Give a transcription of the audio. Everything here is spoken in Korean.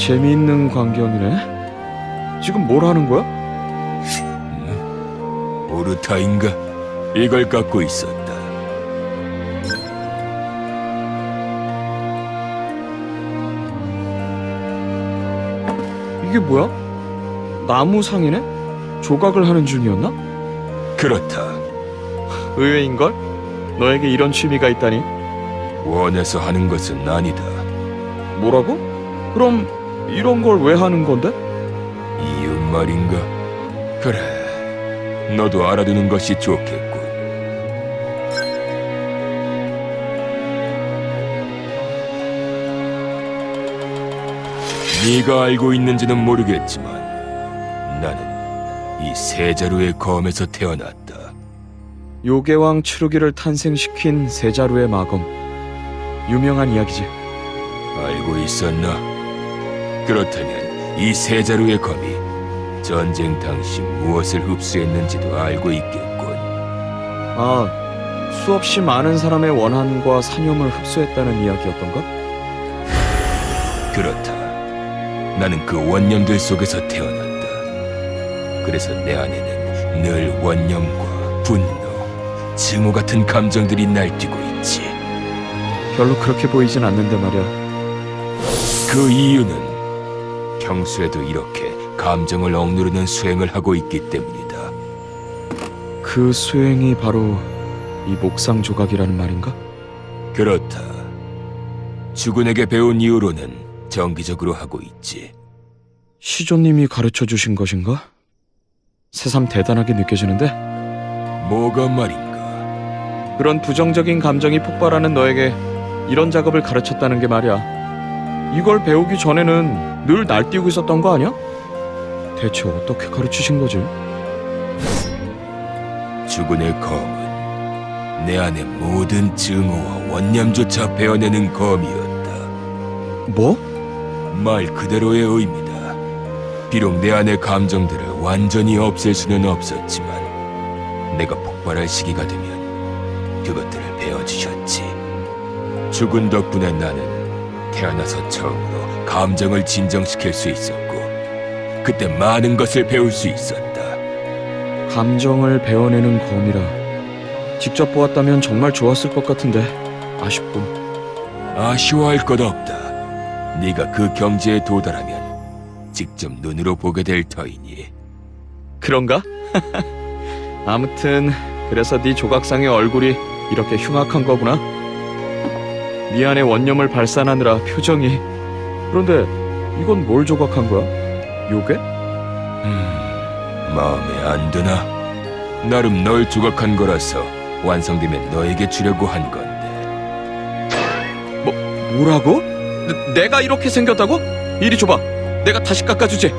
재미있는 광경이네. 지금 뭘 하는 거야? 오르타인가? 이걸 갖고 있었다. 이게 뭐야? 나무상이네? 조각을 하는 중이었나? 그렇다. 의외인걸? 너에게 이런 취미가 있다니. 원해서 하는 것은 아니다. 뭐라고? 그럼 이런 걸 왜 하는 건데? 이유 말인가? 그래. 너도 알아두는 것이 좋겠군. 네가 알고 있는지는 모르겠지만 나는 이 세자루의 검에서 태어났다. 요괴왕 추루기를 탄생시킨 세자루의 마검. 유명한 이야기지. 알고 있었나? 그렇다면 이 세자루의 검이 전쟁 당시 무엇을 흡수했는지도 알고 있겠군. 아, 수없이 많은 사람의 원한과 사념을 흡수했다는 이야기였던가? 그렇다. 나는 그 원념들 속에서 태어났다. 그래서 내 안에는 늘 원념과 분노, 증오 같은 감정들이 날뛰고 있지. 별로 그렇게 보이진 않는데 말이야. 그 이유는 평소에도 이렇게 감정을 억누르는 수행을 하고 있기 때문이다. 그 수행이 바로 이 목상 조각이라는 말인가? 그렇다. 주군에게 배운 이후로는 정기적으로 하고 있지. 시조님이 가르쳐 주신 것인가? 새삼 대단하게 느껴지는데? 뭐가 말인가? 그런 부정적인 감정이 폭발하는 너에게 이런 작업을 가르쳤다는 게 말이야. 이걸 배우기 전에는 늘 날뛰고 있었던 거 아니야? 대체 어떻게 가르치신 거지? 주군의 검은 내 안의 모든 증오와 원념조차 베어내는 검이었다. 뭐? 말 그대로의 의미다. 비록 내 안의 감정들을 완전히 없앨 수는 없었지만 내가 폭발할 시기가 되면 그것들을 베어주셨지. 죽은 덕분에 나는 태어나서 처음으로 감정을 진정시킬 수 있었고 그때 많은 것을 배울 수 있었다. 감정을 베어내는 검이라. 직접 보았다면 정말 좋았을 것 같은데 아쉽군. 아쉬워할 것 없다. 네가 그 경지에 도달하면 직접 눈으로 보게 될 터이니. 그런가? 아무튼 그래서 네 조각상의 얼굴이 이렇게 흉악한 거구나. 네 안에 원념을 발산하느라 표정이. 그런데 이건 뭘 조각한 거야? 요괴? 음, 마음에 안 드나? 나름 널 조각한 거라서 완성되면 너에게 주려고 한 건데. 뭐라고? 내, 내가 이렇게 생겼다고? 이리 줘봐. 내가 다시 깎아주지.